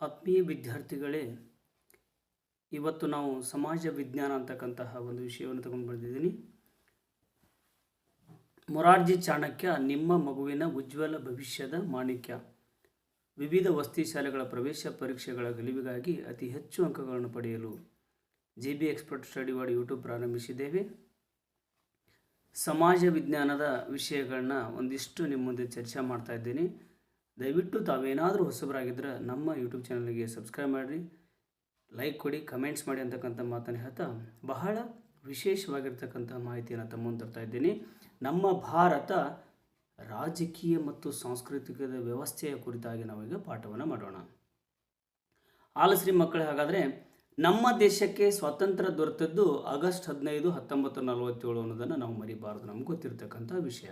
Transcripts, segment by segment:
ಆತ್ಮೀಯ ವಿದ್ಯಾರ್ಥಿಗಳೇ ಇವತ್ತು ನಾವು ಸಮಾಜ ವಿಜ್ಞಾನ ಅಂತಕ್ಕಂತಹ ಒಂದು ವಿಷಯವನ್ನು ತಗೊಂಡು ಬಂದಿದ್ದೀನಿ ಮೊರಾರ್ಜಿ ಚಾಣಕ್ಯ, ನಿಮ್ಮ ಮಗುವಿನ ಉಜ್ವಲ ಭವಿಷ್ಯದ ಮಾಣಿಕ್ಯ. ವಿವಿಧ ವಸ್ತಿ ಶಾಲೆಗಳ ಪ್ರವೇಶ ಪರೀಕ್ಷೆಗಳ ಗೆಲುವಿಗಾಗಿ ಅತಿ ಹೆಚ್ಚು ಅಂಕಗಳನ್ನು ಪಡೆಯಲು J B expert study ward YouTube ಪ್ರಾರಂಭಿಸಿದ್ದೇವೆ. ಸಮಾಜ ವಿಜ್ಞಾನದ ವಿಷಯಗಳನ್ನ ಒಂದಿಷ್ಟು ನಿಮ್ಮ ಮುಂದೆ ಚರ್ಚೆ ಮಾಡ್ತಾ ಇದ್ದೀನಿ. ದಯವಿಟ್ಟು ತಾವೇನಾದರೂ ಹೊಸಬರಾಗಿದ್ದರೆ ನಮ್ಮ ಯೂಟ್ಯೂಬ್ ಚಾನಲ್ಗೆ ಸಬ್ಸ್ಕ್ರೈಬ್ ಮಾಡಿರಿ, ಲೈಕ್ ಕೊಡಿ, ಕಮೆಂಟ್ಸ್ ಮಾಡಿ ಅಂತಕ್ಕಂಥ ಮಾತನ್ನು ಹೇಳ್ತಾ ಬಹಳ ವಿಶೇಷವಾಗಿರ್ತಕ್ಕಂಥ ಮಾಹಿತಿಯನ್ನು ತಮ್ಮ ತರ್ತಾ ಇದ್ದೀನಿ. ನಮ್ಮ ಭಾರತ ರಾಜಕೀಯ ಮತ್ತು ಸಾಂಸ್ಕೃತಿಕದ ವ್ಯವಸ್ಥೆಯ ಕುರಿತಾಗಿ ನಾವೀಗ ಪಾಠವನ್ನು ಮಾಡೋಣ. ಆಲಸ್ರಿ ಮಕ್ಕಳೇ, ಹಾಗಾದರೆ ನಮ್ಮ ದೇಶಕ್ಕೆ ಸ್ವಾತಂತ್ರ್ಯ ದೊರೆತದ್ದು ಆಗಸ್ಟ್ ಹದಿನೈದು ಹತ್ತೊಂಬತ್ತು ನಲವತ್ತೇಳು ಅನ್ನೋದನ್ನು ನಾವು ಮರಿಬಾರದು, ನಮ್ಗೆ ಗೊತ್ತಿರತಕ್ಕಂಥ ವಿಷಯ.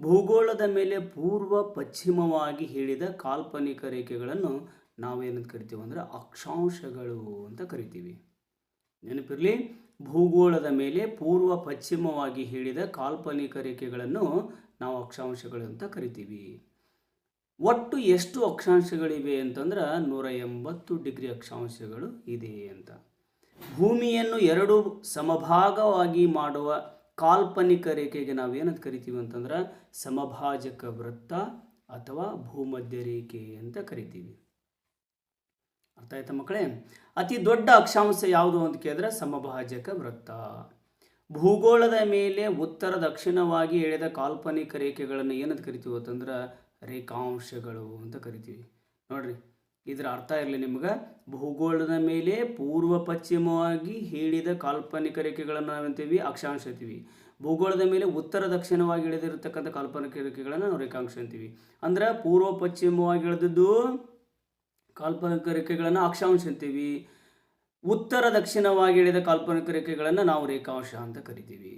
ಭೂಗೋಳದ ಮೇಲೆ ಪೂರ್ವ ಪಶ್ಚಿಮವಾಗಿ ಹೇಳಿದ ಕಾಲ್ಪನಿಕ ರೇಖೆಗಳನ್ನು ನಾವೇನಂತ ಕರಿತೀವಿ ಅಂದರೆ ಅಕ್ಷಾಂಶಗಳು ಅಂತ ಕರಿತೀವಿ. ನೆನಪಿರಲಿ, ಭೂಗೋಳದ ಮೇಲೆ ಪೂರ್ವ ಪಶ್ಚಿಮವಾಗಿ ಹೇಳಿದ ಕಾಲ್ಪನಿಕ ರೇಖೆಗಳನ್ನು ನಾವು ಅಕ್ಷಾಂಶಗಳು ಅಂತ ಕರಿತೀವಿ. ಒಟ್ಟು ಎಷ್ಟು ಅಕ್ಷಾಂಶಗಳಿವೆ ಅಂತಂದ್ರೆ ನೂರ ಎಂಬತ್ತು ಡಿಗ್ರಿ ಅಕ್ಷಾಂಶಗಳು ಇದೆ ಅಂತ. ಭೂಮಿಯನ್ನು ಎರಡು ಸಮಭಾಗವಾಗಿ ಮಾಡುವ ಕಾಲ್ಪನಿಕ ರೇಖೆಗೆ ನಾವು ಏನಂತ ಕರಿತೀವಿ ಅಂತಂದ್ರೆ ಸಮಭಾಜಕ ವೃತ್ತ ಅಥವಾ ಭೂಮಧ್ಯ ರೇಖೆ ಅಂತ ಕರಿತೀವಿ. ಅರ್ಥ ಆಯ್ತಾ ಮಕ್ಕಳೇ? ಅತಿ ದೊಡ್ಡ ಅಕ್ಷಾಂಶ ಯಾವುದು ಅಂತ ಕೇಳಿದ್ರೆ ಸಮಭಾಜಕ ವೃತ್ತ. ಭೂಗೋಳದ ಮೇಲೆ ಉತ್ತರ ದಕ್ಷಿಣವಾಗಿ ಎಳೆದ ಕಾಲ್ಪನಿಕ ರೇಖೆಗಳನ್ನು ಏನಂತ ಕರಿತೀವಿ ಅಂತಂದ್ರೆ ರೇಖಾಂಶಗಳು ಅಂತ ಕರಿತೀವಿ. ನೋಡ್ರಿ ಇದರ ಅರ್ಥ ಇರಲಿ ನಿಮ್ಗೆ. ಭೂಗೋಳದ ಮೇಲೆ ಪೂರ್ವ ಪಶ್ಚಿಮವಾಗಿ ಹೇಳಿದ ಕಾಲ್ಪನಿಕ ರೇಖೆಗಳನ್ನು ನಾವೆಂತೀವಿ ಅಕ್ಷಾಂಶ ಅಂತೀವಿ ಭೂಗೋಳದ ಮೇಲೆ ಉತ್ತರ ದಕ್ಷಿಣವಾಗಿ ಇಳಿದಿರತಕ್ಕಂಥ ಕಾಲ್ಪನಿಕ ರೇಖೆಗಳನ್ನು ನಾವು ರೇಖಾಂಶ ಅಂತೀವಿ ಅಂದ್ರೆ ಪೂರ್ವ ಪಶ್ಚಿಮವಾಗಿ ಇಳಿದಿದ್ದು ಕಾಲ್ಪನಿಕ ರೇಖೆಗಳನ್ನು ಅಕ್ಷಾಂಶ ಅಂತೀವಿ ಉತ್ತರ ದಕ್ಷಿಣವಾಗಿ ಎಳೆದ ಕಾಲ್ಪನಿಕ ರೇಖೆಗಳನ್ನು ನಾವು ರೇಖಾಂಶ ಅಂತ ಕರಿತೀವಿ.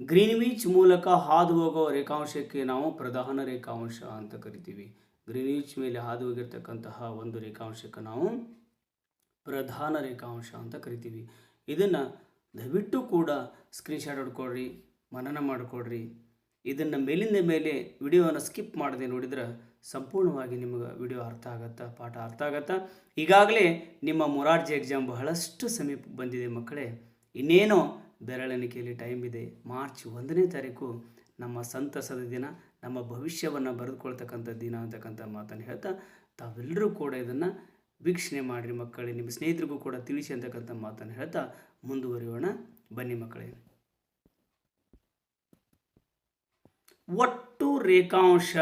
ಗ್ರೀನ್ವಿಚ್ ಮೂಲಕ ಹಾದು ಹೋಗುವ ರೇಖಾಂಶಕ್ಕೆ ನಾವು ಪ್ರಧಾನ ರೇಖಾಂಶ ಅಂತ ಕರಿತೀವಿ. ಗ್ರೀನ್ವಿಚ್ ಮೇಲೆ ಹಾದು ಹೋಗಿರ್ತಕ್ಕಂತಹ ಒಂದು ರೇಖಾಂಶಕ್ಕೆ ನಾವು ಪ್ರಧಾನ ರೇಖಾಂಶ ಅಂತ ಕರಿತೀವಿ. ಇದನ್ನು ದಯವಿಟ್ಟು ಕೂಡ ಸ್ಕ್ರೀನ್ಶಾಟ್ ಹೊಡ್ಕೊಡ್ರಿ ಮನನ ಮಾಡಿಕೊಡ್ರಿ ಇದನ್ನು ಮೇಲಿಂದ ಮೇಲೆ ವಿಡಿಯೋವನ್ನು ಸ್ಕಿಪ್ ಮಾಡದೆ ನೋಡಿದ್ರೆ ಸಂಪೂರ್ಣವಾಗಿ ನಿಮಗೆ ವಿಡಿಯೋ ಅರ್ಥ ಆಗತ್ತಾ, ಪಾಠ ಅರ್ಥ ಆಗತ್ತಾ? ಈಗಾಗಲೇ ನಿಮ್ಮ ಮೊರಾರ್ಜಿ ಎಕ್ಸಾಮ್ ಬಹಳಷ್ಟು ಸಮೀಪ ಬಂದಿದೆ ಮಕ್ಕಳೇ. ಇನ್ನೇನೋ ಬೆರಳೆಣಿಕೆಯಲ್ಲಿ ಟೈಮ್ ಇದೆ. ಮಾರ್ಚ್ ಒಂದನೇ ತಾರೀಕು ನಮ್ಮ ಸಂತಸದ ದಿನ. ನಮ್ಮ ಭವಿಷ್ಯವನ್ನು ಬರೆದುಕೊಳ್ತಕ್ಕಂಥ ದಿನ ಅಂತಕ್ಕಂಥ ಮಾತನ್ನು ಹೇಳ್ತಾ ತಾವೆಲ್ಲರೂ ಕೂಡ ಇದನ್ನು ವೀಕ್ಷಣೆ ಮಾಡಿರಿ ಮಕ್ಕಳೇ, ನಿಮ್ಮ ಸ್ನೇಹಿತರಿಗೂ ಕೂಡ ತಿಳಿಸಿ ಅಂತಕ್ಕಂಥ ಮಾತನ್ನು ಹೇಳ್ತಾ ಮುಂದುವರಿಯೋಣ. ಬನ್ನಿ ಮಕ್ಕಳೇ. ಒಟ್ಟು ರೇಖಾಂಶ,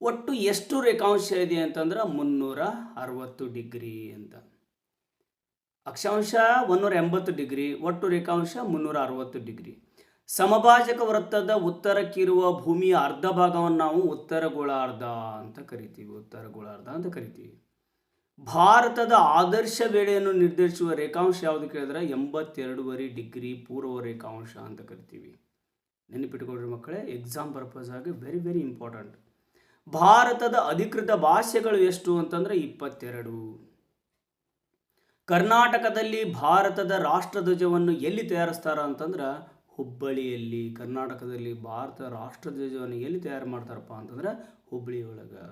ಒಟ್ಟು ಎಷ್ಟು ರೇಖಾಂಶ ಇದೆ ಅಂತಂದ್ರೆ ಮುನ್ನೂರ ಅರವತ್ತು ಡಿಗ್ರಿ ಅಂತ. ಅಕ್ಷಾಂಶ ಒಂದೂರ ಎಂಬತ್ತು ಡಿಗ್ರಿ, ಒಟ್ಟು ರೇಖಾಂಶ ಮುನ್ನೂರ ಅರವತ್ತು ಡಿಗ್ರಿ. ಸಮಭಾಜಕ ವೃತ್ತದ ಉತ್ತರಕ್ಕಿರುವ ಭೂಮಿಯ ಅರ್ಧ ಭಾಗವನ್ನು ನಾವು ಉತ್ತರ ಗೋಳಾರ್ಧ ಅಂತ ಕರಿತೀವಿ ಉತ್ತರ ಗೋಳಾರ್ಧ ಅಂತ ಕರಿತೀವಿ. ಭಾರತದ ಆದರ್ಶ ವೇಳೆಯನ್ನು ನಿರ್ಧರಿಸುವ ರೇಖಾಂಶ ಯಾವುದು ಕೇಳಿದ್ರೆ ಎಂಬತ್ತೆರಡೂವರೆ ಡಿಗ್ರಿ ಪೂರ್ವ ರೇಖಾಂಶ ಅಂತ ಕರಿತೀವಿ. ನೆನಪಿಟ್ಕೊಳ್ರಿ ಮಕ್ಕಳೇ ಎಕ್ಸಾಮ್ ಪರ್ಪಸ್ ಆಗಿ ವೆರಿ ವೆರಿ ಇಂಪಾರ್ಟೆಂಟ್ ಭಾರತದ ಅಧಿಕೃತ ಭಾಷೆಗಳು ಎಷ್ಟು ಅಂತಂದ್ರೆ ಇಪ್ಪತ್ತೆರಡು. ಕರ್ನಾಟಕದಲ್ಲಿ ಭಾರತದ ರಾಷ್ಟ್ರಧ್ವಜವನ್ನು ಎಲ್ಲಿ ತಯಾರಿಸ್ತಾರ ಅಂತಂದ್ರೆ ಹುಬ್ಬಳ್ಳಿಯಲ್ಲಿ, ಕರ್ನಾಟಕದಲ್ಲಿ ಭಾರತ ರಾಷ್ಟ್ರಧ್ವಜವನ್ನು ಎಲ್ಲಿ ತಯಾರು ಮಾಡ್ತಾರಪ್ಪ ಅಂತಂದ್ರೆ ಹುಬ್ಬಳ್ಳಿ ಒಳಗೆ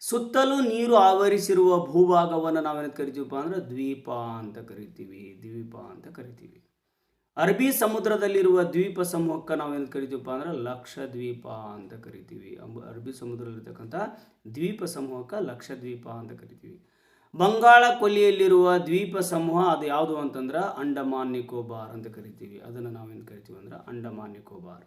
ಸುತ್ತಲೂ ನೀರು ಆವರಿಸಿರುವ ಭೂಭಾಗವನ್ನು ನಾವೇನು ಕರಿತೀವಪ್ಪ ಅಂದ್ರೆ ದ್ವೀಪ ಅಂತ ಕರಿತೀವಿ, ದ್ವೀಪ ಅಂತ ಕರಿತೀವಿ. ಅರಬಿ ಸಮುದ್ರದಲ್ಲಿರುವ ದ್ವೀಪ ಸಮೂಹಕ್ಕೆ ನಾವೇನು ಕರಿತೀವಪ್ಪ ಅಂದ್ರೆ ಲಕ್ಷದ್ವೀಪ ಅಂತ ಕರಿತೀವಿ. ಅರಬಿ ಸಮುದ್ರದಲ್ಲಿರ್ತಕ್ಕಂಥ ದ್ವೀಪ ಸಮೂಹಕ್ಕೆ ಲಕ್ಷದ್ವೀಪ ಅಂತ ಕರಿತೀವಿ. ಬಂಗಾಳ ಕೊಲ್ಲಿಯಲ್ಲಿರುವ ದ್ವೀಪ ಸಮೂಹ ಅದು ಯಾವುದು ಅಂತಂದ್ರೆ ಅಂಡಮಾನ್ ನಿಕೋಬಾರ್ ಅಂತ ಕರಿತೀವಿ. ಅದನ್ನು ನಾವೇನು ಕರಿತೀವಿ ಅಂದ್ರೆ ಅಂಡಮಾನ್ ನಿಕೋಬಾರ್.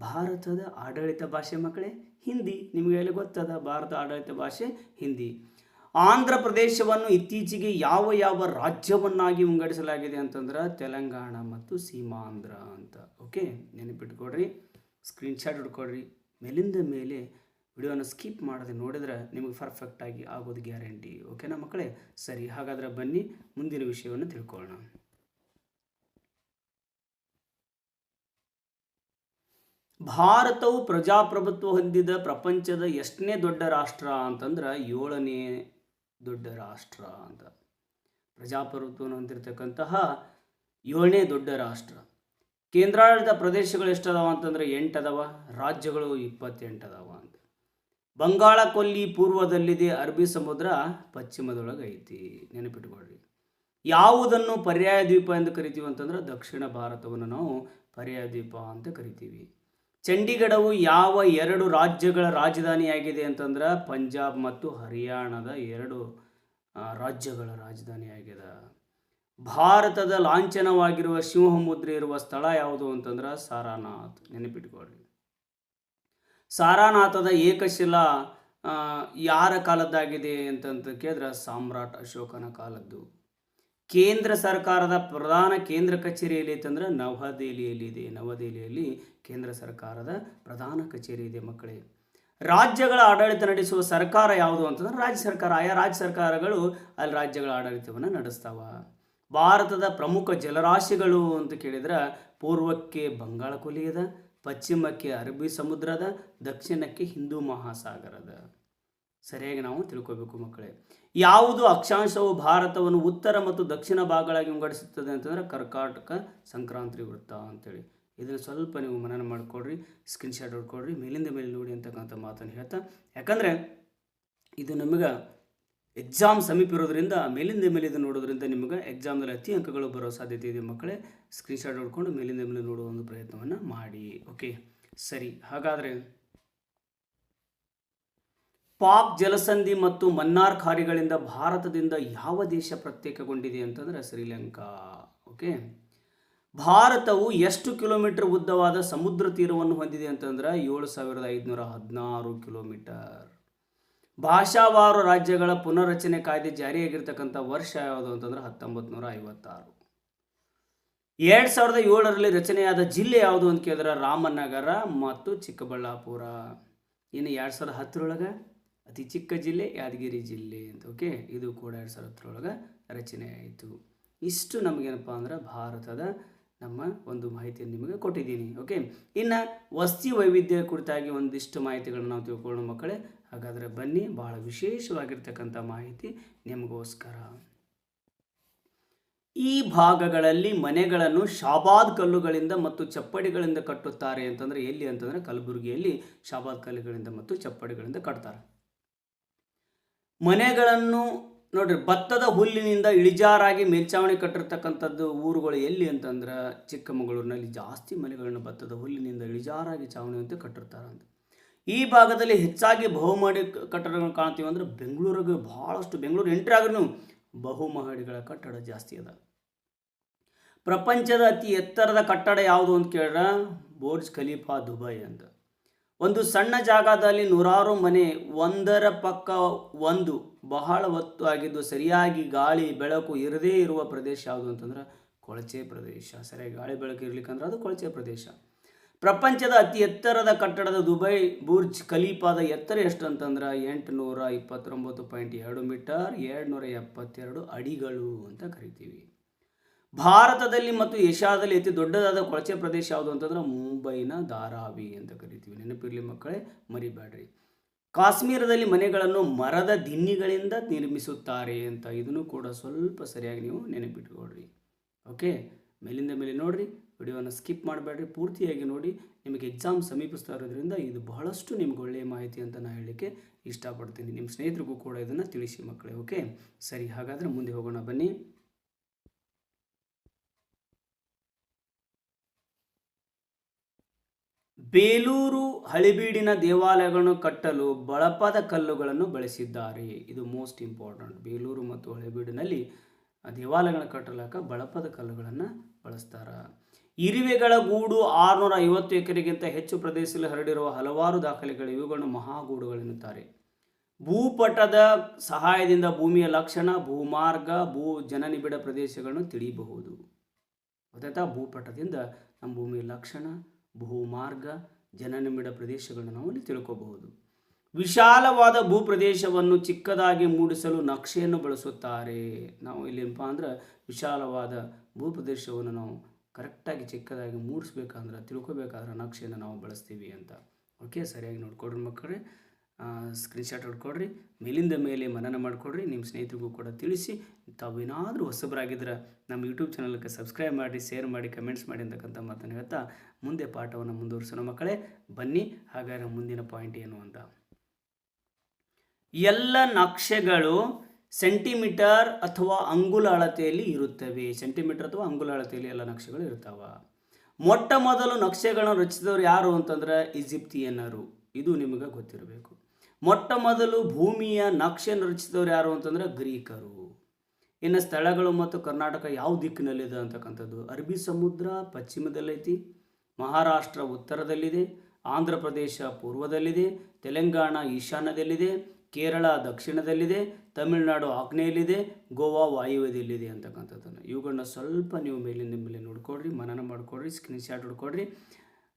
ಭಾರತದ ಆಡಳಿತ ಭಾಷೆ ಮಕ್ಕಳೇ, ಹಿಂದಿ. ನಿಮಗೆ ಎಲ್ಲ ಗೊತ್ತದ? ಭಾರತ ಆಡಳಿತ ಭಾಷೆ, ಹಿಂದಿ. ಆಂಧ್ರ ಪ್ರದೇಶವನ್ನು ಇತ್ತೀಚೆಗೆ ಯಾವ ಯಾವ ರಾಜ್ಯವನ್ನಾಗಿ ವಿಂಗಡಿಸಲಾಗಿದೆ ಅಂತಂದ್ರೆ ತೆಲಂಗಾಣ ಮತ್ತು ಸೀಮಾಂಧ್ರ ಅಂತ. ಓಕೆ ನೆನಪಿಟ್ಕೊಡ್ರಿ ಸ್ಕ್ರೀನ್ಶಾಟ್ ಹಿಡ್ಕೊಡ್ರಿ ಮೇಲಿಂದ ಮೇಲೆ ವಿಡಿಯೋನ ಸ್ಕಿಪ್ ಮಾಡದೆ ನೋಡಿದ್ರೆ ನಿಮಗೆ ಪರ್ಫೆಕ್ಟಾಗಿ ಆಗೋದು ಗ್ಯಾರಂಟಿ ಓಕೆನಾ ಮಕ್ಕಳೇ? ಸರಿ, ಹಾಗಾದರೆ ಬನ್ನಿ, ಮುಂದಿನ ವಿಷಯವನ್ನು ತಿಳ್ಕೊಳ್ಳೋಣ. ಭಾರತವು ಪ್ರಜಾಪ್ರಭುತ್ವ ಹೊಂದಿದ ಪ್ರಪಂಚದ ಎಷ್ಟನೇ ದೊಡ್ಡ ರಾಷ್ಟ್ರ ಅಂತಂದ್ರೆ ಏಳನೇ ದೊಡ್ಡ ರಾಷ್ಟ್ರ ಅಂತ. ಪ್ರಜಾಪ್ರಭುತ್ವವನ್ನು ಹೊಂದಿರತಕ್ಕಂತಹ ಏಳನೇ ದೊಡ್ಡ ರಾಷ್ಟ್ರ. ಕೇಂದ್ರಾಡಳಿತ ಪ್ರದೇಶಗಳು ಎಷ್ಟದಾವ ಅಂತಂದ್ರೆ ಎಂಟು ಅದಾವ ರಾಜ್ಯಗಳು ಇಪ್ಪತ್ತೆಂಟು ಅದಾವ ಬಂಗಾಳ ಕೊಲ್ಲಿ ಪೂರ್ವದಲ್ಲಿದೆ ಅರಬ್ಬಿ ಸಮುದ್ರ ಪಶ್ಚಿಮದೊಳಗೈತಿ. ನೆನಪಿಟ್ಕೊಳ್ರಿ. ಯಾವುದನ್ನು ಪರ್ಯಾಯ ದ್ವೀಪ ಎಂದು ಕರಿತೀವಿ ಅಂತಂದ್ರೆ ದಕ್ಷಿಣ ಭಾರತವನ್ನು ನಾವು ಪರ್ಯಾಯ ದ್ವೀಪ ಅಂತ ಕರಿತೀವಿ. ಚಂಡೀಗಢವು ಯಾವ ಎರಡು ರಾಜ್ಯಗಳ ರಾಜಧಾನಿಯಾಗಿದೆ ಅಂತಂದ್ರೆ ಪಂಜಾಬ್ ಮತ್ತು ಹರಿಯಾಣದ ಎರಡು ರಾಜ್ಯಗಳ ರಾಜಧಾನಿಯಾಗಿದೆ. ಭಾರತದ ಲಾಂಛನವಾಗಿರುವ ಸಿಂಹಮುದ್ರೆ ಇರುವ ಸ್ಥಳ ಯಾವುದು ಅಂತಂದ್ರೆ ಸಾರಾನಾಥ್. ನೆನಪಿಟ್ಕೊಳ್ರಿ. ಸಾರಾನಾಥದ ಏಕಶಿಲಾ ಯಾರ ಕಾಲದ್ದಾಗಿದೆ ಅಂತಂತ ಕೇಳಿದ್ರೆ ಸಾಮ್ರಾಟ್ ಅಶೋಕನ ಕಾಲದ್ದು. ಕೇಂದ್ರ ಸರ್ಕಾರದ ಪ್ರಧಾನ ಕೇಂದ್ರ ಕಚೇರಿ ಎಲ್ಲಿ ಅಂತಂದ್ರೆ ನವದೆಹಲಿಯಲ್ಲಿ ಇದೆ ನವದೆಹಲಿಯಲ್ಲಿ ಕೇಂದ್ರ ಸರ್ಕಾರದ ಪ್ರಧಾನ ಕಚೇರಿ ಇದೆ ಮಕ್ಕಳೇ. ರಾಜ್ಯಗಳ ಆಡಳಿತ ನಡೆಸುವ ಸರ್ಕಾರ ಯಾವುದು ಅಂತಂದ್ರೆ ರಾಜ್ಯ ಸರ್ಕಾರ. ಆಯಾ ರಾಜ್ಯ ಸರ್ಕಾರಗಳು ಅಲ್ಲಿ ರಾಜ್ಯಗಳ ಆಡಳಿತವನ್ನು ನಡೆಸ್ತಾವ. ಭಾರತದ ಪ್ರಮುಖ ಜಲರಾಶಿಗಳು ಅಂತ ಕೇಳಿದ್ರೆ ಪೂರ್ವಕ್ಕೆ ಬಂಗಾಳ ಕೊಲ್ಲಿಯದ ಪಶ್ಚಿಮಕ್ಕೆ ಅರಬ್ಬಿ ಸಮುದ್ರದ, ದಕ್ಷಿಣಕ್ಕೆ ಹಿಂದೂ ಮಹಾಸಾಗರದ. ಸರಿಯಾಗಿ ನಾವು ತಿಳ್ಕೊಬೇಕು ಮಕ್ಕಳೇ. ಯಾವುದು ಅಕ್ಷಾಂಶವು ಭಾರತವನ್ನು ಉತ್ತರ ಮತ್ತು ದಕ್ಷಿಣ ಭಾಗಗಳಾಗಿ ವಿಂಗಡಿಸುತ್ತದೆ ಅಂತಂದ್ರೆ ಕರ್ಕಾಟಕ ಸಂಕ್ರಾಂತಿ ವೃತ್ತ ಅಂತೇಳಿ. ಇದನ್ನು ಸ್ವಲ್ಪ ನೀವು ಮನನ ಮಾಡಿಕೊಡ್ರಿ ಸ್ಕ್ರೀನ್ಶಾಟ್ ಹೊಡ್ಕೊಡ್ರಿ ಮೇಲಿಂದ ಮೇಲೆ ನೋಡಿ ಅಂತಕ್ಕಂಥ ಮಾತನ್ನು ಹೇಳ್ತಾ. ಯಾಕಂದರೆ ಇದು ನಮಗೆ ಎಕ್ಸಾಮ್ ಸಮೀಪ ಇರೋದ್ರಿಂದ ಮೇಲಿಂದ ಮೇಲೆ ಇದು ನೋಡೋದ್ರಿಂದ ನಿಮಗೆ ಎಕ್ಸಾಮ್ನಲ್ಲಿ ಅತಿ ಅಂಕಗಳು ಬರೋ ಸಾಧ್ಯತೆ ಇದೆ ಮಕ್ಕಳೇ. ಸ್ಕ್ರೀನ್ಶಾಟ್ ಹೊಡ್ಕೊಂಡು ಮೇಲಿಂದ ಮೇಲೆ ನೋಡುವ ಒಂದು ಪ್ರಯತ್ನವನ್ನು ಮಾಡಿ ಓಕೆ ಸರಿ, ಹಾಗಾದರೆ ಪಾಕ್ ಜಲಸಂಧಿ ಮತ್ತು ಮನ್ನಾರ್ ಖಾರಿಗಳಿಂದ ಭಾರತದಿಂದ ಯಾವ ದೇಶ ಪ್ರತ್ಯೇಕಗೊಂಡಿದೆ ಅಂತಂದ್ರೆ ಶ್ರೀಲಂಕಾ ಓಕೆ ಭಾರತವು ಎಷ್ಟು ಕಿಲೋಮೀಟರ್ ಉದ್ದವಾದ ಸಮುದ್ರ ತೀರವನ್ನು ಹೊಂದಿದೆ ಅಂತಂದ್ರೆ ಏಳು ಸಾವಿರದ ಐದುನೂರ ಹದಿನಾರು ಕಿಲೋಮೀಟರ್. ಭಾಷಾವಾರು ರಾಜ್ಯಗಳ ಪುನರ್ರಚನೆ ಕಾಯ್ದೆ ಜಾರಿಯಾಗಿರ್ತಕ್ಕಂಥ ವರ್ಷ ಯಾವುದು ಅಂತಂದ್ರೆ ಹತ್ತೊಂಬತ್ತು ನೂರ ಐವತ್ತಾರು ಎರಡು ಸಾವಿರದ ಏಳರಲ್ಲಿ ರಚನೆಯಾದ ಜಿಲ್ಲೆ ಯಾವುದು ಅಂತ ಕೇಳಿದ್ರೆ ರಾಮನಗರ ಮತ್ತು ಚಿಕ್ಕಬಳ್ಳಾಪುರ. ಇನ್ನು ಎರಡು ಸಾವಿರದ ಹತ್ತರೊಳಗೆ ಅತಿ ಚಿಕ್ಕ ಜಿಲ್ಲೆ ಯಾದಗಿರಿ ಜಿಲ್ಲೆ ಅಂತ ಓಕೆ ಇದು ಕೂಡ ಎರಡು ಸಾವಿರದ ಹತ್ತರೊಳಗೆ ರಚನೆ ಆಯಿತು. ಇಷ್ಟು ನಮಗೇನಪ್ಪ ಅಂದ್ರೆ ಭಾರತದ ನಮ್ಮ ಒಂದು ಮಾಹಿತಿಯನ್ನು ನಿಮಗೆ ಕೊಟ್ಟಿದ್ದೀನಿ ಓಕೆ ಇನ್ನು ವಸ್ತಿ ವೈವಿಧ್ಯ ಕುರಿತಾಗಿ ಒಂದಿಷ್ಟು ಮಾಹಿತಿಗಳನ್ನು ನಾವು ತಿಳ್ಕೊಳ್ಳೋಣ ಮಕ್ಕಳೇ. ಹಾಗಾದರೆ ಬನ್ನಿ, ಬಹಳ ವಿಶೇಷವಾಗಿರ್ತಕ್ಕಂಥ ಮಾಹಿತಿ ನಿಮಗೋಸ್ಕರ. ಈ ಭಾಗಗಳಲ್ಲಿ ಮನೆಗಳನ್ನು ಶಾಬಾದ್ ಕಲ್ಲುಗಳಿಂದ ಮತ್ತು ಚಪ್ಪಡಿಗಳಿಂದ ಕಟ್ಟುತ್ತಾರೆ ಅಂತಂದ್ರೆ ಎಲ್ಲಿ ಅಂತಂದ್ರೆ ಕಲಬುರಗಿಯಲ್ಲಿ ಶಾಬಾದ್ ಕಲ್ಲುಗಳಿಂದ ಮತ್ತು ಚಪ್ಪಡಿಗಳಿಂದ ಕಟ್ತಾರೆ. ಮನೆಗಳನ್ನು ನೋಡ್ರಿ, ಭತ್ತದ ಹುಲ್ಲಿನಿಂದ ಇಳಿಜಾರಾಗಿ ಮೇಲ್ಚಾವಣಿ ಕಟ್ಟಿರ್ತಕ್ಕಂಥದ್ದು ಊರುಗಳು ಎಲ್ಲಿ ಅಂತಂದ್ರೆ ಚಿಕ್ಕಮಗಳೂರಿನಲ್ಲಿ ಜಾಸ್ತಿ ಮನೆಗಳನ್ನು ಭತ್ತದ ಹುಲ್ಲಿನಿಂದ ಇಳಿಜಾರಾಗಿ ಚಾವಣಿ ಅಂತ ಕಟ್ಟಿರ್ತಾರೆ ಅಂತ ಈ ಭಾಗದಲ್ಲಿ ಹೆಚ್ಚಾಗಿ ಬಹುಮಹಡಿ ಕಟ್ಟಡಗಳು ಕಾಣ್ತೀವಿ ಅಂದರೆ ಬೆಂಗಳೂರಿಗೆ ಭಾಳಷ್ಟು ಬೆಂಗಳೂರು ಎಂಟ್ರಿ ಆದ್ರೂ ಬಹುಮಹಡಿಗಳ ಕಟ್ಟಡ ಜಾಸ್ತಿ ಅದ. ಪ್ರಪಂಚದ ಅತಿ ಎತ್ತರದ ಕಟ್ಟಡ ಯಾವುದು ಅಂತ ಕೇಳಿದ್ರೆ ಬೋರ್ಜ್ ಖಲೀಫಾ ದುಬೈ ಅಂತ. ಒಂದು ಸಣ್ಣ ಜಾಗದಲ್ಲಿ ನೂರಾರು ಮನೆ, ಒಂದರ ಪಕ್ಕ ಒಂದು, ಬಹಳ ಹೊತ್ತು ಆಗಿದ್ದು ಸರಿಯಾಗಿ ಗಾಳಿ, ಬೆಳಕು ಇರದೇ ಇರುವ ಪ್ರದೇಶ ಯಾವುದು ಅಂತಂದ್ರೆ ಕೊಳಚೆ ಪ್ರದೇಶ. ಸರಿಯಾಗಿ ಗಾಳಿ, ಬೆಳಕು ಇರ್ಲಿಕ್ಕಂದ್ರೆ ಅದು ಕೊಳಚೆ ಪ್ರದೇಶ. ಪ್ರಪಂಚದ ಅತಿ ಎತ್ತರದ ಕಟ್ಟಡದ ದುಬೈ ಬುರ್ಜ್ ಖಲೀಫಾದ ಎತ್ತರ ಎಷ್ಟು ಅಂತಂದ್ರೆ ಎಂಟುನೂರ ಇಪ್ಪತ್ತೊಂಬತ್ತು ಪಾಯಿಂಟ್ ಎರಡು ಮೀಟರ್ ಎರಡು ನೂರ ಎಪ್ಪತ್ತೆರಡು ಅಡಿಗಳು ಅಂತ ಕರಿತೀವಿ. ಭಾರತದಲ್ಲಿ ಮತ್ತು ಏಷ್ಯಾದಲ್ಲಿ ಅತಿ ದೊಡ್ಡದಾದ ಕೊಳಚೆ ಪ್ರದೇಶ ಯಾವುದು ಅಂತಂದ್ರೆ ಮುಂಬೈನ ಧಾರಾವಿ ಅಂತ ಕರಿತೀವಿ. ನೆನಪಿರಲಿ ಮಕ್ಕಳೇ, ಮರಿಬೇಡ್ರಿ. ಕಾಶ್ಮೀರದಲ್ಲಿ ಮನೆಗಳನ್ನು ಮರದ ದಿನ್ನಿಗಳಿಂದ ನಿರ್ಮಿಸುತ್ತಾರೆ ಅಂತ ಇದನ್ನು ಕೂಡ ಸ್ವಲ್ಪ ಸರಿಯಾಗಿ ನೀವು ನೆನಪಿಟ್ಕೊಳ್ರಿ. ಓಕೆ? ಮೇಲಿಂದ ಮೇಲೆ ನೋಡ್ರಿ. ವಿಡಿಯೋನ ಸ್ಕಿಪ್ ಮಾಡಬೇಡ್ರಿ. ಪೂರ್ತಿಯಾಗಿ ನೋಡಿ, ನಿಮಗೆ ಎಕ್ಸಾಮ್ ಸಮೀಪಿಸ್ತಾ ಇರೋದ್ರಿಂದ ಇದು ಬಹಳಷ್ಟು ನಿಮ್ಗೆ ಒಳ್ಳೆಯ ಮಾಹಿತಿ ಅಂತ ನಾನು ಹೇಳಲಿಕ್ಕೆ ಇಷ್ಟಪಡ್ತೀನಿ. ನಿಮ್ಮ ಸ್ನೇಹಿತರಿಗೂ ಕೂಡ ಇದನ್ನು ತಿಳಿಸಿ ಮಕ್ಕಳೇ, ಓಕೆ? ಸರಿ, ಹಾಗಾದರೆ ಮುಂದೆ ಹೋಗೋಣ, ಬನ್ನಿ. ಬೇಲೂರು ಹಳಿಬೀಡಿನ ದೇವಾಲಯಗಳನ್ನು ಕಟ್ಟಲು ಬಳಪದ ಕಲ್ಲುಗಳನ್ನು ಬಳಸಿದ್ದಾರೆ. ಇದು ಮೋಸ್ಟ್ ಇಂಪಾರ್ಟೆಂಟ್. ಬೇಲೂರು ಮತ್ತು ಹಳೆಬೀಡಿನಲ್ಲಿ ದೇವಾಲಯಗಳನ್ನು ಕಟ್ಟಲಾಕ ಬಳಪದ ಕಲ್ಲುಗಳನ್ನು ಬಳಸ್ತಾರ. ಇರುವೆಗಳ ಗೂಡು ಆರುನೂರ ಐವತ್ತು ಎಕರೆಗಿಂತ ಹೆಚ್ಚು ಪ್ರದೇಶದಲ್ಲಿ ಹರಡಿರುವ ಹಲವಾರು ದಾಖಲೆಗಳು ಇವುಗಳನ್ನು ಮಹಾಗೂಡುಗಳೆನ್ನುತ್ತಾರೆ. ಭೂಪಟದ ಸಹಾಯದಿಂದ ಭೂಮಿಯ ಲಕ್ಷಣ, ಭೂಮಾರ್ಗ, ಭೂ ಜನನಿಬಿಡ ಪ್ರದೇಶಗಳನ್ನು ತಿಳಿಯಬಹುದು. ಗೊತ್ತಾಯ್ತಾ ಭೂಪಟದಿಂದ ನಮ್ಮ ಭೂಮಿಯ ಲಕ್ಷಣ, ಭೂಮಾರ್ಗ, ಜನನಿಬಿಡ ಪ್ರದೇಶಗಳನ್ನು ನಾವು ಇಲ್ಲಿ ತಿಳ್ಕೋಬಹುದು. ವಿಶಾಲವಾದ ಭೂಪ್ರದೇಶವನ್ನು ಚಿಕ್ಕದಾಗಿ ಮೂಡಿಸಲು ನಕ್ಷೆಯನ್ನು ಬಳಸುತ್ತಾರೆ. ನಾವು ಇಲ್ಲಿ ಏನಪ್ಪ ಅಂದ್ರೆ ವಿಶಾಲವಾದ ಭೂಪ್ರದೇಶವನ್ನು ನಾವು ಕರೆಕ್ಟಾಗಿ ಚಿಕ್ಕದಾಗಿ ಮೂಡಿಸ್ಬೇಕಂದ್ರೆ, ತಿಳ್ಕೊಬೇಕಾದ್ರೆ ನಕ್ಷೆಯನ್ನು ನಾವು ಬಳಸ್ತೀವಿ ಅಂತ. ಓಕೆ ಸರಿಯಾಗಿ ನೋಡ್ಕೊಡ್ರಿ ಮಕ್ಕಳೇ. ಸ್ಕ್ರೀನ್ಶಾಟ್ ಹೊಡ್ಕೊಡ್ರಿ. ಮೇಲಿಂದ ಮೇಲೆ ಮನನ ಮಾಡಿಕೊಡ್ರಿ. ನಿಮ್ಮ ಸ್ನೇಹಿತರಿಗೂ ಕೂಡ ತಿಳಿಸಿ. ತಾವೇನಾದರೂ ಹೊಸಬರಾಗಿದ್ದರೆ ನಮ್ಮ ಯೂಟ್ಯೂಬ್ ಚಾನಲ್ಗೆ ಸಬ್ಸ್ಕ್ರೈಬ್ ಮಾಡಿ ಶೇರ್ ಮಾಡಿ ಕಮೆಂಟ್ಸ್ ಮಾಡಿ ಅಂತಕ್ಕಂಥ ಮಾತನ್ನು ಹೇಳ್ತಾ ಮುಂದೆ ಪಾಠವನ್ನು ಮುಂದುವರಿಸೋಣ ಮಕ್ಕಳೇ. ಬನ್ನಿ, ಹಾಗಾದರೆ ಮುಂದಿನ ಪಾಯಿಂಟ್ ಏನು ಅಂತ. ಎಲ್ಲ ನಕ್ಷೆಗಳು ಸೆಂಟಿಮೀಟರ್ ಅಥವಾ ಅಂಗುಲ ಅಳತೆಯಲ್ಲಿ ಇರುತ್ತವೆ. ಸೆಂಟಿಮೀಟರ್ ಅಥವಾ ಅಂಗುಲ ಅಳತೆಯಲ್ಲಿ ಎಲ್ಲ ನಕ್ಷೆಗಳು ಇರ್ತಾವ. ಮೊಟ್ಟ ಮೊದಲು ನಕ್ಷೆಗಳನ್ನು ರಚಿಸಿದವರು ಯಾರು ಅಂತಂದ್ರೆ ಈಜಿಪ್ತಿಯನ್ನರು. ಇದು ನಿಮಗೆ ಗೊತ್ತಿರಬೇಕು. ಮೊಟ್ಟ ಮೊದಲು ಭೂಮಿಯ ನಕ್ಷೆಯನ್ನು ರಚಿಸಿದವರು ಯಾರು ಅಂತಂದ್ರೆ ಗ್ರೀಕರು. ಇನ್ನು ಸ್ಥಳಗಳು ಮತ್ತು ಕರ್ನಾಟಕ ಯಾವ ದಿಕ್ಕಿನಲ್ಲಿದೆ ಅಂತಕ್ಕಂಥದ್ದು? ಅರಬ್ಬಿ ಸಮುದ್ರ ಪಶ್ಚಿಮದಲ್ಲೈತಿ, ಮಹಾರಾಷ್ಟ್ರ ಉತ್ತರದಲ್ಲಿದೆ, ಆಂಧ್ರ ಪ್ರದೇಶ ಪೂರ್ವದಲ್ಲಿದೆ, ತೆಲಂಗಾಣ ಈಶಾನ್ಯದಲ್ಲಿದೆ ಕೇರಳ ದಕ್ಷಿಣದಲ್ಲಿದೆ ತಮಿಳುನಾಡು ಆಗ್ನೇಯಲ್ಲಿದೆ ಗೋವಾ ವಾಯುವ್ಯದಲ್ಲಿದೆ ಅಂತಕ್ಕಂಥದ್ದನ್ನು. ಇವುಗಳನ್ನ ಸ್ವಲ್ಪ ನೀವು ಮೇಲಿಂದ ಮೇಲೆ ನೋಡ್ಕೊಡ್ರಿ ಮನನ ಮಾಡಿಕೊಡ್ರಿ ಸ್ಕ್ರೀನ್ಶಾಟ್ ಹೊಡ್ಕೊಡ್ರಿ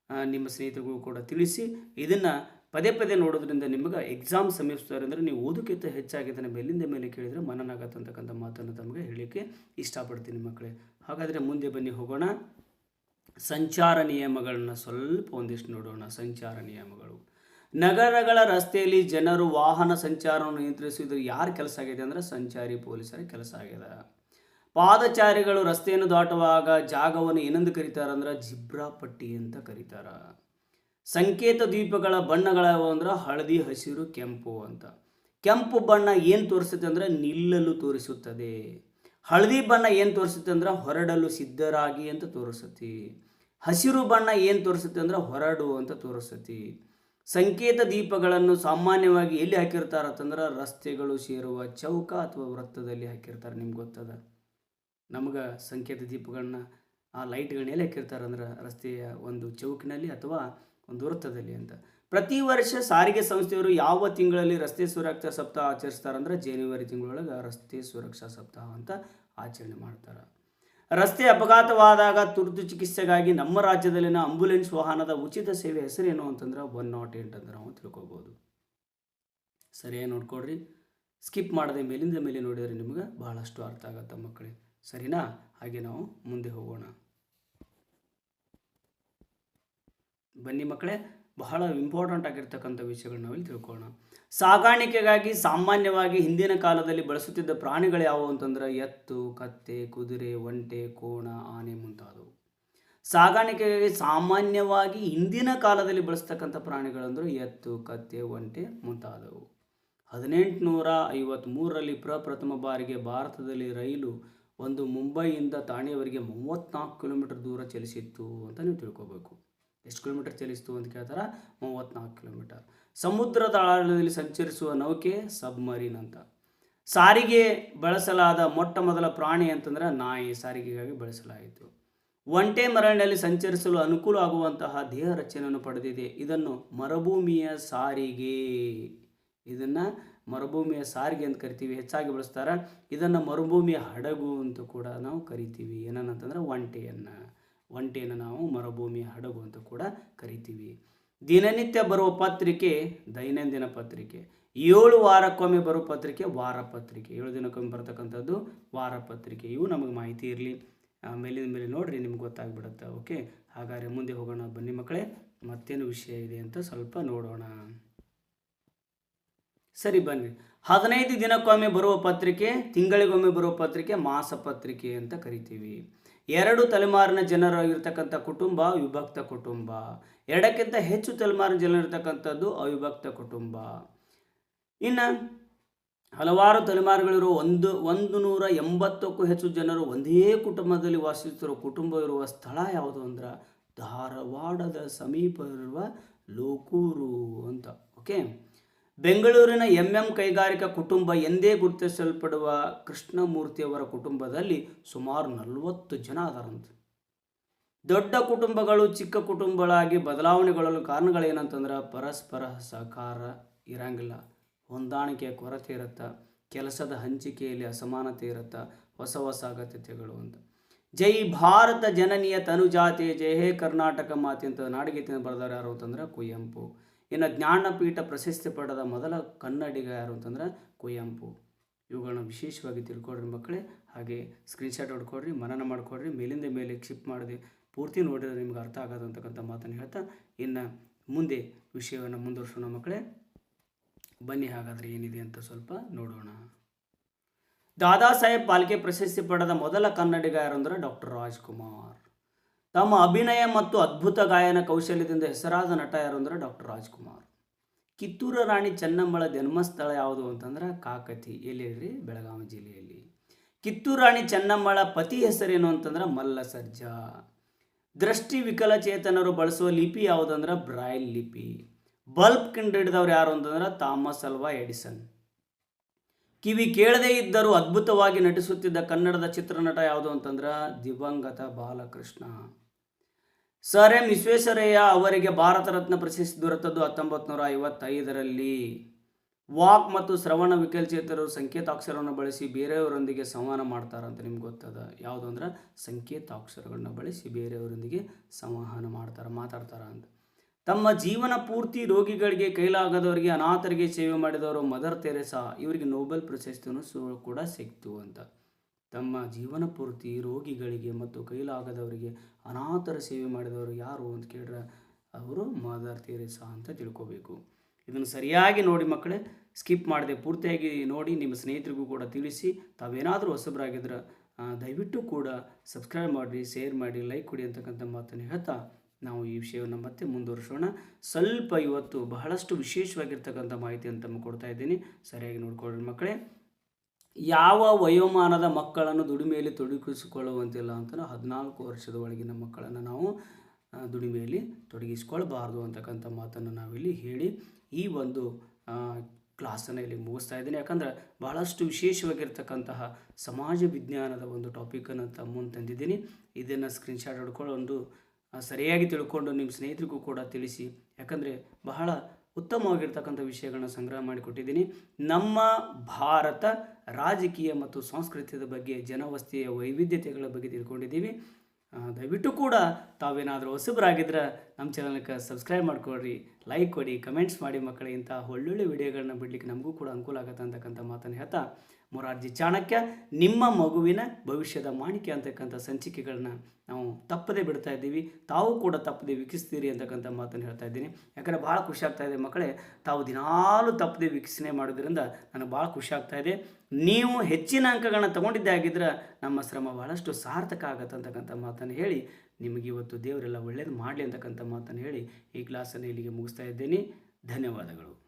ಆ, ನಿಮ್ಮ ಸ್ನೇಹಿತರಿಗೂ ಕೂಡ ತಿಳಿಸಿ. ಇದನ್ನು ಪದೇ ಪದೇ ನೋಡೋದ್ರಿಂದ ನಿಮಗೆ ಎಕ್ಸಾಮ್ ಸಮೀಪಿಸ್ತಾರೆ ಅಂದರೆ ನೀವು ಓದೋಕ್ಕಿಂತ ಹೆಚ್ಚಾಗಿ ಇದನ್ನು ಮೇಲಿಂದ ಮೇಲೆ ಕೇಳಿದರೆ ಮನನ ಆಗತ್ತಂತಕ್ಕಂಥ ಮಾತನ್ನು ತಮಗೆ ಹೇಳಲಿಕ್ಕೆ ಇಷ್ಟಪಡ್ತೀನಿ ಮಕ್ಕಳೇ ಹಾಗಾದರೆ ಮುಂದೆ ಬನ್ನಿ ಹೋಗೋಣ. ಸಂಚಾರ ನಿಯಮಗಳನ್ನ ಸ್ವಲ್ಪ ಒಂದಿಷ್ಟು ನೋಡೋಣ ಸಂಚಾರ ನಿಯಮಗಳು. ನಗರಗಳ ರಸ್ತೆಯಲ್ಲಿ ಜನರು ವಾಹನ ಸಂಚಾರವನ್ನು ನಿಯಂತ್ರಿಸುವುದು ಯಾರ ಕೆಲಸ ಆಗಿದೆ ಅಂದರೆ ಸಂಚಾರಿ ಪೊಲೀಸರ ಕೆಲಸ ಆಗಿದೆ. ಪಾದಚಾರಿಗಳು ರಸ್ತೆಯನ್ನು ದಾಟುವಾಗ ಜಾಗವನ್ನು ಏನಂದು ಕರೀತಾರೆ ಅಂದ್ರೆ ಜಿಬ್ರಾ ಪಟ್ಟಿ ಅಂತ ಕರೀತಾರ. ಸಂಕೇತ ದ್ವೀಪಗಳ ಬಣ್ಣಗಳಾವ ಅಂದ್ರೆ ಹಳದಿ, ಹಸಿರು, ಕೆಂಪು ಅಂತ. ಕೆಂಪು ಬಣ್ಣ ಏನು ತೋರಿಸುತ್ತೆ ಅಂದ್ರೆ ನಿಲ್ಲಲು ತೋರಿಸುತ್ತದೆ. ಹಳದಿ ಬಣ್ಣ ಏನು ತೋರಿಸುತ್ತೆ ಅಂದ್ರೆ ಹೊರಡಲು ಸಿದ್ಧರಾಗಿ ಅಂತ ತೋರಿಸುತ್ತೆ. ಹಸಿರು ಬಣ್ಣ ಏನು ತೋರಿಸುತ್ತೆ ಅಂದ್ರೆ ಹೊರಡು ಅಂತ ತೋರಿಸುತ್ತೆ. ಸಂಕೇತ ದೀಪಗಳನ್ನು ಸಾಮಾನ್ಯವಾಗಿ ಎಲ್ಲಿ ಹಾಕಿರ್ತಾರೆ ಅಂತಂದ್ರೆ ರಸ್ತೆಗಳು ಸೇರುವ ಚೌಕ ಅಥವಾ ವೃತ್ತದಲ್ಲಿ ಹಾಕಿರ್ತಾರೆ, ನಿಮ್ಗೆ ಗೊತ್ತದ? ನಮ್ಗೆ ಸಂಕೇತ ದೀಪಗಳನ್ನ ಆ ಲೈಟ್ಗಳನ್ನ ಎಲ್ಲಿ ಹಾಕಿರ್ತಾರೆ ಅಂದ್ರೆ ರಸ್ತೆಯ ಒಂದು ಚೌಕಿನಲ್ಲಿ ಅಥವಾ ಒಂದು ವೃತ್ತದಲ್ಲಿ ಅಂತ. ಪ್ರತಿ ವರ್ಷ ಸಾರಿಗೆ ಸಂಸ್ಥೆಯವರು ಯಾವ ತಿಂಗಳಲ್ಲಿ ರಸ್ತೆ ಸುರಕ್ಷಾ ಸಪ್ತಾಹ ಆಚರಿಸ್ತಾರಂದ್ರೆ ಜನವರಿ ತಿಂಗಳೊಳಗೆ ರಸ್ತೆ ಸುರಕ್ಷಾ ಸಪ್ತಾಹ ಅಂತ ಆಚರಣೆ ಮಾಡ್ತಾರೆ. ರಸ್ತೆ ಅಪಘಾತವಾದಾಗ ತುರ್ತು ಚಿಕಿತ್ಸೆಗಾಗಿ ನಮ್ಮ ರಾಜ್ಯದಲ್ಲಿನ ಆಂಬ್ಯುಲೆನ್ಸ್ ವಾಹನದ ಉಚಿತ ಸೇವೆ ಹೆಸರೇನು ಅಂತಂದ್ರೆ ಒನ್ ನಾಟ್ ಏಟ್ ಅಂತ ನಾವು ತಿಳ್ಕೊಬೋದು. ಸರಿಯಾಗಿ ನೋಡ್ಕೊಡ್ರಿ ಸ್ಕಿಪ್ ಮಾಡದೆ ಮೇಲಿಂದ ಮೇಲೆ ನೋಡಿದರೆ ನಿಮಗೆ ಬಹಳಷ್ಟು ಅರ್ಥ ಆಗತ್ತೆ ಮಕ್ಕಳೇ. ಸರಿನಾ? ಹಾಗೆ ನಾವು ಮುಂದೆ ಹೋಗೋಣ. ಬನ್ನಿ ಮಕ್ಕಳೇ, ಬಹಳ ಇಂಪಾರ್ಟೆಂಟ್ ಆಗಿರ್ತಕ್ಕಂಥ ವಿಷಯಗಳನ್ನ ನಾವಿಲ್ಲಿ ತಿಳ್ಕೊಳ್ಳೋಣ. ಸಾಗಾಣಿಕೆಗಾಗಿ ಸಾಮಾನ್ಯವಾಗಿ ಹಿಂದಿನ ಕಾಲದಲ್ಲಿ ಬಳಸುತ್ತಿದ್ದ ಪ್ರಾಣಿಗಳು ಯಾವುವು ಅಂತಂದ್ರೆ ಎತ್ತು, ಕತ್ತೆ, ಕುದುರೆ, ಒಂಟೆ, ಕೋಣ, ಆನೆ ಮುಂತಾದವು. ಸಾಗಾಣಿಕೆಗಾಗಿ ಸಾಮಾನ್ಯವಾಗಿ ಹಿಂದಿನ ಕಾಲದಲ್ಲಿ ಬಳಸ್ತಕ್ಕಂಥ ಪ್ರಾಣಿಗಳಂದ್ರೆ ಎತ್ತು, ಕತ್ತೆ, ಒಂಟೆ ಮುಂತಾದವು. ಹದಿನೆಂಟುನೂರ ಐವತ್ತ್ಮೂರರಲ್ಲಿ ಪ್ರಪ್ರಥಮ ಬಾರಿಗೆ ಭಾರತದಲ್ಲಿ ರೈಲು ಒಂದು ಮುಂಬೈಯಿಂದ ಥಾಣೆಯವರೆಗೆ ಮೂವತ್ತ್ನಾಲ್ಕು ಕಿಲೋಮೀಟರ್ ದೂರ ಚಲಿಸಿತ್ತು ಅಂತ ನೀವು ತಿಳ್ಕೊಬೇಕು. ಎಷ್ಟು ಕಿಲೋಮೀಟರ್ ಚಲಿಸ್ತು ಅಂತ ಕೇಳ್ತಾರೆ? ಮೂವತ್ತ್ನಾಲ್ಕು ಕಿಲೋಮೀಟರ್. ಸಮುದ್ರದ ಆಳದಲ್ಲಿ ಸಂಚರಿಸುವ ನೌಕೆ ಸಬ್ಮರೀನ್ ಅಂತ. ಸಾರಿಗೆ ಬಳಸಲಾದ ಮೊಟ್ಟ ಮೊದಲ ಪ್ರಾಣಿ ಅಂತಂದ್ರೆ ನಾಯಿ ಸಾರಿಗೆಗಾಗಿ ಬಳಸಲಾಯಿತು. ಒಂಟೆ ಮರಳಿನಲ್ಲಿ ಸಂಚರಿಸಲು ಅನುಕೂಲ ಆಗುವಂತಹ ದೇಹ ರಚನೆಯನ್ನು ಪಡೆದಿದೆ. ಇದನ್ನು ಮರುಭೂಮಿಯ ಸಾರಿಗೆ, ಇದನ್ನು ಮರುಭೂಮಿಯ ಸಾರಿಗೆ ಅಂತ ಕರಿತೀವಿ. ಹೆಚ್ಚಾಗಿ ಬಳಸ್ತಾರೆ. ಇದನ್ನು ಮರುಭೂಮಿಯ ಹಡಗು ಅಂತ ಕೂಡ ನಾವು ಕರಿತೀವಿ. ಏನನ್ನಂತಂದ್ರೆ ಒಂಟೆಯನ್ನು. ಒಂಟೆಯನ್ನು ನಾವು ಮರುಭೂಮಿಯ ಹಡಗು ಅಂತ ಕೂಡ ಕರಿತೀವಿ. ದಿನನಿತ್ಯ ಬರುವ ಪತ್ರಿಕೆ, ದೈನಂದಿನ ಪತ್ರಿಕೆ. ಏಳು ವಾರಕ್ಕೊಮ್ಮೆ ಬರುವ ಪತ್ರಿಕೆ, ವಾರ ಪತ್ರಿಕೆ. ಏಳು ದಿನಕ್ಕೊಮ್ಮೆ ಬರ್ತಕ್ಕಂಥದ್ದು ವಾರ ಪತ್ರಿಕೆ. ಇವು ನಮಗೆ ಮಾಹಿತಿ ಇರಲಿ. ಮೇಲಿನ ಮೇಲೆ ನೋಡ್ರಿ, ನಿಮ್ಗೆ ಗೊತ್ತಾಗ್ಬಿಡುತ್ತೆ. ಓಕೆ? ಹಾಗಾದರೆ ಮುಂದೆ ಹೋಗೋಣ ಬನ್ನಿ ಮಕ್ಕಳೇ. ಮತ್ತೇನು ವಿಷಯ ಇದೆ ಅಂತ ಸ್ವಲ್ಪ ನೋಡೋಣ. ಸರಿ, ಬನ್ನಿ. ಹದಿನೈದು ದಿನಕ್ಕೊಮ್ಮೆ ಬರುವ ಪತ್ರಿಕೆ, ತಿಂಗಳಿಗೊಮ್ಮೆ ಬರುವ ಪತ್ರಿಕೆ, ಮಾಸ ಪತ್ರಿಕೆ ಅಂತ ಕರಿತೀವಿ. ಎರಡು ತಲೆಮಾರಿನ ಜನರು ಇರತಕ್ಕಂಥ ಕುಟುಂಬ ವಿಭಕ್ತ ಕುಟುಂಬ. ಎರಡಕ್ಕಿಂತ ಹೆಚ್ಚು ತಲೆಮಾರಿನ ಜನರು ಇರತಕ್ಕಂಥದ್ದು ಅವಿಭಕ್ತ ಕುಟುಂಬ. ಇನ್ನು ಹಲವಾರು ತಲೆಮಾರುಗಳಿರುವ ಒಂದು ಒಂದು ನೂರ ಎಂಬತ್ತಕ್ಕೂ ಹೆಚ್ಚು ಜನರು ಒಂದೇ ಕುಟುಂಬದಲ್ಲಿ ವಾಸಿಸುತ್ತಿರುವ ಕುಟುಂಬ ಇರುವ ಸ್ಥಳ ಯಾವುದು ಅಂದ್ರೆ ಧಾರವಾಡದ ಸಮೀಪ ಇರುವ ಲೋಕೂರು ಅಂತ ಓಕೆ ಬೆಂಗಳೂರಿನ ಎಂಎಂ ಕೈಗಾರಿಕಾ ಕುಟುಂಬ ಎಂದೇ ಗುರುತಿಸಲ್ಪಡುವ ಕೃಷ್ಣಮೂರ್ತಿಯವರ ಕುಟುಂಬದಲ್ಲಿ ಸುಮಾರು ನಲವತ್ತು ಜನ ಅದರಂತೆ. ದೊಡ್ಡ ಕುಟುಂಬಗಳು ಚಿಕ್ಕ ಕುಟುಂಬಗಳಾಗಿ ಬದಲಾವಣೆಗೊಳ್ಳಲು ಕಾರಣಗಳೇನಂತಂದ್ರೆ ಪರಸ್ಪರ ಸಹಕಾರ ಇರಂಗಿಲ್ಲ. ಹೊಂದಾಣಿಕೆಯ ಕೊರತೆ ಇರುತ್ತಾ. ಕೆಲಸದ ಹಂಚಿಕೆಯಲ್ಲಿ ಅಸಮಾನತೆ ಇರುತ್ತಾ. ಹೊಸ ಹೊಸ ಅಗತ್ಯತೆಗಳು ಅಂತ. ಜೈ ಭಾರತ ಜನನೀಯ ತನುಜಾತಿ ಜಯ ಹೇ ಕರ್ನಾಟಕ ಮಾತೆ ಅಂತ ನಾಡಗೀತೆಯನ್ನು ಬರೆದವರು ಯಾರು ಅಂತಂದ್ರೆ ಕುವೆಂಪು. ಇನ್ನು ಜ್ಞಾನಪೀಠ ಪ್ರಶಸ್ತಿ ಪಡೆದ ಮೊದಲ ಕನ್ನಡಿಗ ಯಾರು ಅಂತಂದ್ರೆ ಕುವೆಂಪು. ಇವುಗಳನ್ನ ವಿಶೇಷವಾಗಿ ತಿಳ್ಕೊಡ್ರಿ ಮಕ್ಕಳೇ. ಹಾಗೆ ಸ್ಕ್ರೀನ್ಶಾಟ್ ಹೊಡ್ಕೊಡ್ರಿ ಮನನ ಮಾಡಿಕೊಡ್ರಿ ಮೇಲಿಂದ ಮೇಲೆ ಕ್ಷಿಪ್ ಮಾಡಿದೆ, ಪೂರ್ತಿ ನೋಡಿದ್ರೆ ನಿಮ್ಗೆ ಅರ್ಥ ಆಗೋದಂತಕ್ಕಂಥ ಮಾತನ್ನು ಹೇಳ್ತಾ ಇನ್ನು ಮುಂದೆ ವಿಷಯವನ್ನು ಮುಂದುವರ್ಸೋಣ ಮಕ್ಕಳೇ. ಬನ್ನಿ ಹಾಗಾದರೆ ಏನಿದೆ ಅಂತ ಸ್ವಲ್ಪ ನೋಡೋಣ. ದಾದಾ ಸಾಹೇಬ್ ಪಾಲ್ಕೆ ಪ್ರಶಸ್ತಿ ಪಡೆದ ಮೊದಲ ಕನ್ನಡಿಗ ಯಾರು ಅಂದ್ರೆ ಡಾಕ್ಟರ್ ರಾಜ್ಕುಮಾರ್. ತಮ್ಮ ಅಭಿನಯ ಮತ್ತು ಅದ್ಭುತ ಗಾಯನ ಕೌಶಲ್ಯದಿಂದ ಹೆಸರಾದ ನಟ ಯಾರು ಅಂದರೆ ಡಾಕ್ಟರ್ ರಾಜ್ಕುಮಾರ್. ಕಿತ್ತೂರು ರಾಣಿ ಚೆನ್ನಮ್ಮಳ ಜನ್ಮಸ್ಥಳ ಯಾವುದು ಅಂತಂದ್ರೆ ಕಾಕತಿ. ಎಲ್ಲಿ ರೀ ಬೆಳಗಾವಿ ಜಿಲ್ಲೆಯಲ್ಲಿ. ಕಿತ್ತೂರು ರಾಣಿ ಚೆನ್ನಮ್ಮಳ ಪತಿ ಹೆಸರೇನು ಅಂತಂದ್ರೆ ಮಲ್ಲ ಸರ್ಜಾ ದೃಷ್ಟಿ ವಿಕಲಚೇತನರು ಬಳಸುವ ಲಿಪಿ ಯಾವುದಂದ್ರೆ ಬ್ರೈಲ್ ಲಿಪಿ. ಬಲ್ಬ್ ಕಂಡು ಯಾರು ಅಂತಂದ್ರೆ ಥಾಮಸ್ ಅಲ್ವಾ ಎಡಿಸನ್. ಕಿವಿ ಕೇಳದೇ ಇದ್ದರೂ ಅದ್ಭುತವಾಗಿ ನಟಿಸುತ್ತಿದ್ದ ಕನ್ನಡದ ಚಿತ್ರನಟ ಯಾವುದು ಅಂತಂದ್ರೆ ದಿವಂಗತ ಬಾಲಕೃಷ್ಣ. ಸರ್ ಎಂ ವಿಶ್ವೇಶ್ವರಯ್ಯ ಅವರಿಗೆ ಭಾರತ ರತ್ನ ಪ್ರಶಸ್ತಿ ದೊರೆತದ್ದು ಹತ್ತೊಂಬತ್ತು ನೂರ ಐವತ್ತೈದರಲ್ಲಿ. ವಾಕ್ ಮತ್ತು ಶ್ರವಣ ವಿಕಲಚೇತರರು ಸಂಕೇತಾಕ್ಷರವನ್ನು ಬಳಸಿ ಬೇರೆಯವರೊಂದಿಗೆ ಸಂವಹನ ಮಾಡ್ತಾರಂತ ನಿಮ್ಗೆ ಗೊತ್ತದ. ಯಾವುದು ಅಂದ್ರೆ ಸಂಕೇತಾಕ್ಷರಗಳನ್ನ ಬಳಸಿ ಬೇರೆಯವರೊಂದಿಗೆ ಸಂವಹನ ಮಾಡ್ತಾರೆ, ಮಾತಾಡ್ತಾರ ಅಂತ. ತಮ್ಮ ಜೀವನ ಪೂರ್ತಿ ರೋಗಿಗಳಿಗೆ ಕೈಲಾಗದವರಿಗೆ ಅನಾಥರಿಗೆ ಸೇವೆ ಮಾಡಿದವರು ಮದರ್ ತೆರೆಸಾ. ಇವರಿಗೆ ನೋಬೆಲ್ ಪ್ರಶಸ್ತಿಯನ್ನು ಕೂಡ ಸಿಕ್ತು ಅಂತ. ತಮ್ಮ ಜೀವನ ಪೂರ್ತಿ ರೋಗಿಗಳಿಗೆ ಮತ್ತು ಕೈಲಾಗದವರಿಗೆ ಅನಾಥರ ಸೇವೆ ಮಾಡಿದವರು ಯಾರು ಅಂತ ಕೇಳಿದ್ರೆ ಅವರು ಮದರ್ ತೆರೆಸಾ ಅಂತ ತಿಳ್ಕೋಬೇಕು. ಇದನ್ನು ಸರಿಯಾಗಿ ನೋಡಿ ಮಕ್ಕಳೇ, ಸ್ಕಿಪ್ ಮಾಡದೆ ಪೂರ್ತಿಯಾಗಿ ನೋಡಿ, ನಿಮ್ಮ ಸ್ನೇಹಿತರಿಗೂ ಕೂಡ ತಿಳಿಸಿ. ತಾವೇನಾದರೂ ಹೊಸಬರಾಗಿದ್ರೆ ದಯವಿಟ್ಟು ಕೂಡ ಸಬ್ಸ್ಕ್ರೈಬ್ ಮಾಡಿರಿ, ಶೇರ್ ಮಾಡಿ ಲೈಕ್ ಕೊಡಿ ಅಂತಕ್ಕಂಥ ಮಾತನ್ನು ಹೇಳ್ತಾ ನಾವು ಈ ವಿಷಯವನ್ನು ಮತ್ತೆ ಮುಂದುವರಿಸೋಣ. ಸ್ವಲ್ಪ ಇವತ್ತು ಬಹಳಷ್ಟು ವಿಶೇಷವಾಗಿರ್ತಕ್ಕಂಥ ಮಾಹಿತಿಯನ್ನು ತಮ್ಮ ಕೊಡ್ತಾ ಇದ್ದೀನಿ. ಸರಿಯಾಗಿ ನೋಡ್ಕೊಳ್ಳಿ ಮಕ್ಕಳೇ. ಯಾವ ವಯೋಮಾನದ ಮಕ್ಕಳನ್ನು ದುಡಿಮೆಯಲ್ಲಿ ತೊಡಗಿಸಿಕೊಳ್ಳುವಂತಿಲ್ಲ ಅಂತ ಹದಿನಾಲ್ಕು ವರ್ಷದ ಒಳಗಿನ ಮಕ್ಕಳನ್ನು ನಾವು ದುಡಿಮೆಯಲ್ಲಿ ತೊಡಗಿಸಿಕೊಳ್ಬಾರ್ದು ಅಂತಕ್ಕಂಥ ಮಾತನ್ನು ನಾವಿಲ್ಲಿ ಹೇಳಿ ಈ ಒಂದು ಕ್ಲಾಸನ್ನು ಇಲ್ಲಿ ಮುಗಿಸ್ತಾ ಇದ್ದೀನಿ. ಯಾಕಂದ್ರೆ ಬಹಳಷ್ಟು ವಿಶೇಷವಾಗಿರ್ತಕ್ಕಂತಹ ಸಮಾಜ ವಿಜ್ಞಾನದ ಒಂದು ಟಾಪಿಕನ್ನು ತಮ್ಮ ಮುಂದೆ ತಂದಿದ್ದೀನಿ. ಇದನ್ನು ಸ್ಕ್ರೀನ್ಶಾಟ್ ಹಿಡ್ಕೊಂಡು ಆ, ಸರಿಯಾಗಿ ತಿಳ್ಕೊಂಡು ನಿಮ್ಮ ಸ್ನೇಹಿತರಿಗೂ ಕೂಡ ತಿಳಿಸಿ. ಯಾಕಂದರೆ ಬಹಳ ಉತ್ತಮವಾಗಿರ್ತಕ್ಕಂಥ ವಿಷಯಗಳನ್ನ ಸಂಗ್ರಹ ಮಾಡಿಕೊಟ್ಟಿದ್ದೀನಿ ನಮ್ಮ ಭಾರತ ರಾಜಕೀಯ ಮತ್ತು ಸಂಸ್ಕೃತಿಯ ಬಗ್ಗೆ ಜನವಸ್ತಿಯ ವೈವಿಧ್ಯತೆಗಳ ಬಗ್ಗೆ ತಿಳ್ಕೊಂಡಿದ್ದೀವಿ. ದಯವಿಟ್ಟು ಕೂಡ ತಾವೇನಾದರೂ ಹೊಸಬರಾಗಿದ್ರೆ ನಮ್ಮ ಚಾನಲ್ಗೆ ಸಬ್ಸ್ಕ್ರೈಬ್ ಮಾಡ್ಕೊಳ್ರಿ, ಲೈಕ್ ಕೊಡಿ, ಕಮೆಂಟ್ಸ್ ಮಾಡಿ ಮಕ್ಕಳಿಗೆ ಇಂಥ ಒಳ್ಳೊಳ್ಳೆ ವಿಡಿಯೋಗಳನ್ನ ಬಿಡಲಿಕ್ಕೆ ನಮಗೂ ಕೂಡ ಅನುಕೂಲ ಆಗುತ್ತೆ ಅಂತಕ್ಕಂಥ ಮಾತನ್ನು ಹೇಳ್ತಾ ಮೊರಾರ್ಜಿ ಚಾಣಕ್ಯ, ನಿಮ್ಮ ಮಗುವಿನ ಭವಿಷ್ಯದ ಮಾಣಿಕೆ ಅಂತಕ್ಕಂಥ ಸಂಚಿಕೆಗಳನ್ನ ನಾವು ತಪ್ಪದೇ ಬಿಡ್ತಾ ಇದ್ದೀವಿ. ತಾವು ಕೂಡ ತಪ್ಪದೆ ವೀಕ್ಷಿಸ್ತೀರಿ ಅಂತಕ್ಕಂಥ ಮಾತನ್ನು ಹೇಳ್ತಾ ಇದ್ದೀನಿ. ಯಾಕಂದರೆ ಭಾಳ ಖುಷಿ ಆಗ್ತಾ ಇದೆ ಮಕ್ಕಳೇ, ತಾವು ದಿನಾಲೂ ತಪ್ಪದೆ ವೀಕ್ಷಣೆ ಮಾಡೋದ್ರಿಂದ ನನಗೆ ಭಾಳ ಖುಷಿ ಆಗ್ತಾ ಇದೆ. ನೀವು ಹೆಚ್ಚಿನ ಅಂಕಗಳನ್ನ ತಗೊಂಡಿದ್ದೇ ಆಗಿದ್ರೆ ನಮ್ಮ ಶ್ರಮ ಭಾಳಷ್ಟು ಸಾರ್ಥಕ ಆಗತ್ತೆ ಅಂತಕ್ಕಂಥ ಮಾತನ್ನು ಹೇಳಿ ನಿಮಗೆ ಇವತ್ತು ದೇವರೆಲ್ಲ ಒಳ್ಳೇದು ಮಾಡಲಿ ಅಂತಕ್ಕಂಥ ಮಾತನ್ನು ಹೇಳಿ ಈ ಕ್ಲಾಸನ್ನು ಇಲ್ಲಿಗೆ ಮುಗಿಸ್ತಾ ಇದ್ದೇನೆ. ಧನ್ಯವಾದಗಳು.